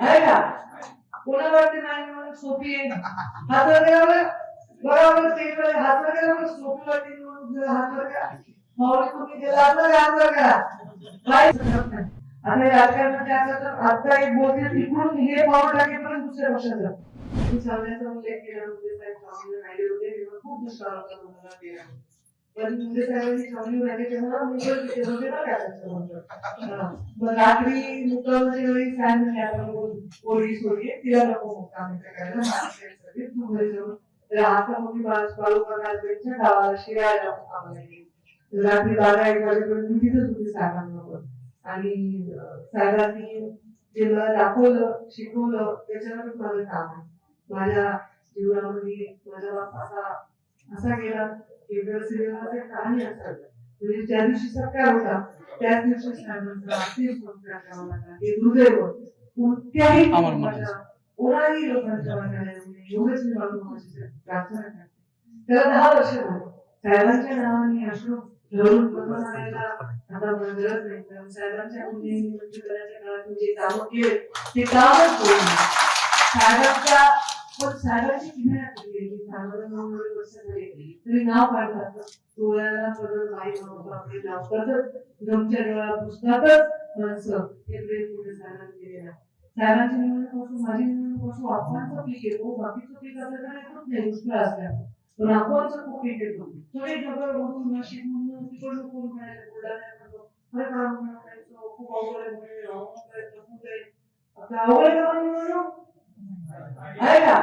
आहे का? कोणाला वाटते नाही निवडणूक सोपी आहे. बरोबर स्टेजवर सोपी वाटते माऊली तुम्ही गेला हातवर हातवर गेला काय आता राजकारणाचे तर आता एक बोलते तिकडून हे पाऊल लागेपर्यंत दुसऱ्या पक्षात जात मी सांगण्याचा उल्लेख केला मुंडे साहेब राहिले होते. खूप दुष्काळ होता तुम्हाला पण मुंडे साहेबांनी स्वामी मग रात्री मुक्कामाच्या वेळी फॅन पोळी सोडली. तिला नको मुक्काम करायला. तू घरी जाऊन तर आता मोठी बाळू प्रकाशच्या गावाला शिरायला मुक्कामाला गेली. तर रात्री बारा एक वाजेपर्यंत मी तिथेच होती साहेबांबरोबर. आणि साहेबांनी जे मला दाखवलं शिकवलं त्याच्यावरच माझं काम आहे. माझ्या जीवनामध्ये माझा बाप असा असा गेला की दर सिनेमाचे काही असायचं म्हणजे ज्या दिवशी सत्कार होता त्याच दिवशी साहेबांचा अतिशय संस्कार करावा लागला. हे दुर्दैव कोणत्याही कोणाही लोकांच्या नये. एवढंच मी बाळूमामाची प्रार्थना करते. त्याला दहा वर्ष झाली. साहेबांच्या नावाने बदलून आणायला आता मला गरज नाही. कारण साहेबांच्या पुण्यनिमित्ताच्या काळात मी जे कामं केले ते कामच साहेबांच्या पण साहेबांची किनाऱ्यात गेली साहेबांना नऊ नऊ वर्ष तरी नाव काढतात डोळ्याला म्हणून आपले नाव गमच्या पुस्तकातच माणसं हे प्रेम पुढे निवडणूक माझी निवडणूक असो पीक येतो हो, बाकीचं पीक आपल्याकडे येतच नाही दुष्काळ पण आपणचं खूप पीक येतो थोडे जबर बघून नाशिक म्हणून तिकडून कोण म्हणायचं? बुलढाण्याकडून अरे काम खूप अवघड आहे. म्हणे, अवघड आहे, आपलं अवघड आहे का आहे का?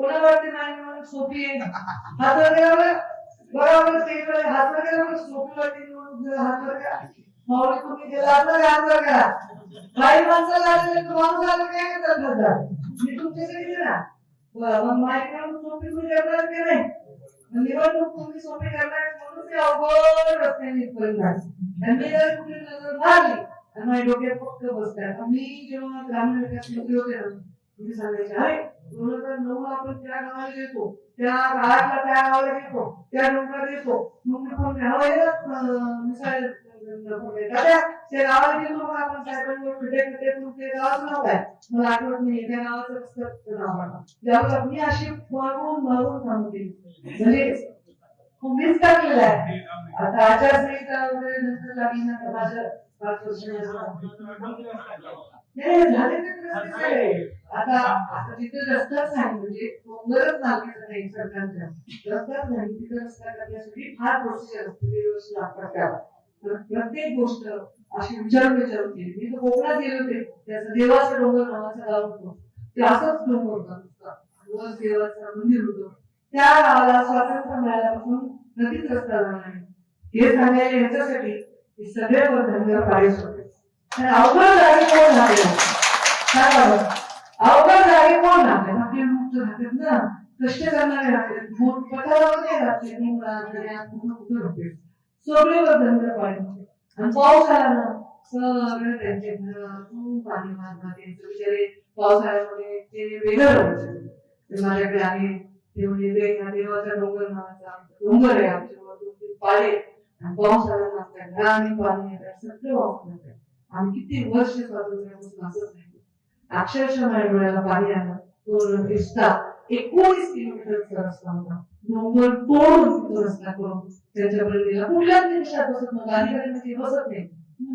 कोणावरती नाही निवडणूक सोपी आहे. हातवर बरोबर स्टेजवर हात वगैरे सोपी वाटते निवडणूक जर हातवर माऊली तुम्ही गेला? हातवर हातवर काही माणसाला आलेले तर माणूस काय करतात मी तुमच्याकडे गेले ना. मग सोपी तुम्ही करणार की नाही? निवडणूक तुम्ही सोपी करणार म्हणून ते अवघड रस्त्याने परिणाम आणि मी जर कुठे नजर मारली आणि माझ्या डोक्यात फक्त बसतात मी जेव्हा ग्रामीण विकास मंत्री होते ना तुम्ही सांगायचे अरे दोन हजार नऊ आपण त्या गावाला गेलो त्या गावाला त्या गावाला देतो त्या डोंगरात देतो मग मी फोन मिसाळ त्या गावाला गेलो मग आपण साहेबांवर फिटे फिटे ते गावाचं नाव काय? मला आठवत नाही. त्या गावाचं नाव आलं मी अशी मारून मारून काम केली म्हणजे मिस करलेलं आहे. आता आचारसंहिता वगैरे नंतर लागली ना तर माझ्या आता आता तिथे रस्ताच नाही म्हणजे डोंगरच नाही सरकारच्या रस्ताच नाही तिथे रस्ता करण्यासाठी फार प्रोसिजर असते लागतात. त्याला तर प्रत्येक गोष्ट अशी विचारून विचारून केली मी तर कोकणात गेले होते त्याचं देवाचं डोंगर नावाचं गाव होतं? ते असंच डोंगर होता नुसता. देवाचं मंदिर होतं. त्या गावाला स्वातंत्र्य मिळाल्यापासून नक्कीच रस्ता झाला नाही. हे सांगायला ह्याच्यासाठी की सगळे होते आणि अवघड जागी कोण झाले? सांगा बरं. अवघड जागी कोण राहते आपले मुक्त राहतात ना कष्ट करणारे राहतात. मोठ पठारामध्ये राहते. मुलांकडे कुठं कुठं राहते सगळे वर्धनगर पाणी आणि पाऊस आला ना सगळे त्यांचे घरातून पाणी मारणार त्यांचे बिचारे पावसाळ्यामध्ये ते वेगळं राहायचं ते माझ्याकडे आहे. ते म्हणजे देवाचा डोंगर नावाचा डोंगर आहे आमच्यावर दोन आणि पाऊस आला ना आपल्या घराने पाणी येतात वाहून आम्ही किती वर्ष स्वातंत्र्यापासून असंच राहिलो अक्षरशः माझ्या डोळ्याला पाणी आलं. तो रस्ता एकोणीस किलोमीटरचा रस्ता होता. नंबर तोडून तो रस्ता करून त्यांच्यापर्यंत गेला कुठल्याच निमिषात बसत नव्हता. अधिकारी म्हणजे बसत नाही.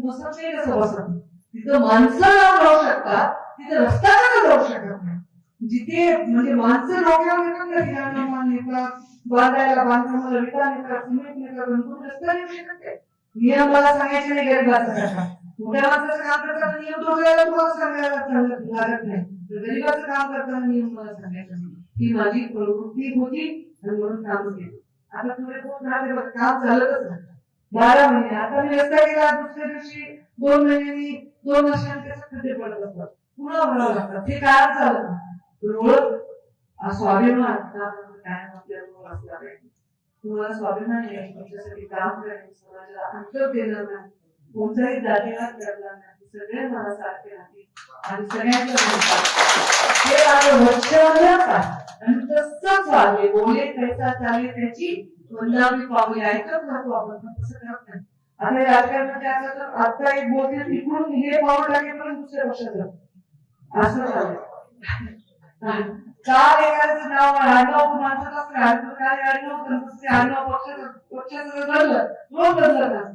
बसत नाही कसं बसत नाही? तिथं माणसं राहू शकतात. तिथं रस्ता का जाऊ शकत नाही. जिथे म्हणजे माणसं डोक्यावर येतात ना धिराणा मान बांधायला बांधकामाला विटा नेतात सिमेंट नेतात रस्ता नेऊ शकत नाही. नियम मला सांगायचे नाही गरीबाचं मोठ्या माणसाचं काम करताना नियम तोडायला तुम्हाला सांगायला लागत नाही. गरीबाचं काम करताना नियम मला सांगायचं नाही. ही माझी प्रवृत्ती होती आणि म्हणून काम केलं. आता तुम्ही कोण राहते? काम झालंच बारा महिने. आता मी रस्ता गेला दुसऱ्या दिवशी दोन महिन्यांनी दोन वर्षांचे खड्डे पडत असतात. पुन्हा भरावं लागतात हे काय चालत? नाही स्वाभिमान. कायम आपल्याबरोबर असला पाहिजे. तुम्हाला स्वाभिमान आहे. तुमच्यासाठी काम करेल समाजाला अंतर देणार नाही. कोणत्याही जातीला करणार नाही. सगळे मला सारखे राहतील आणि सगळ्यांच्या हे माझं वचन आणि तसंच चालले बोले कैसा चाले त्याची वंदावी पाहू ऐकत राहतो. आपण पण तसं करत नाही. आता राजकारणामध्ये असं तर आता एक बोलते तिकडून हे पाऊल पण दुसऱ्या पक्षात जाऊ. असं झालं. काल एखाद्याचं नाव आडनाव माझं कसं घालतो काय आडनाव? त्यांचं ते आडनाव पक्षाचं पक्षाचं जर धरलं रोज बदलत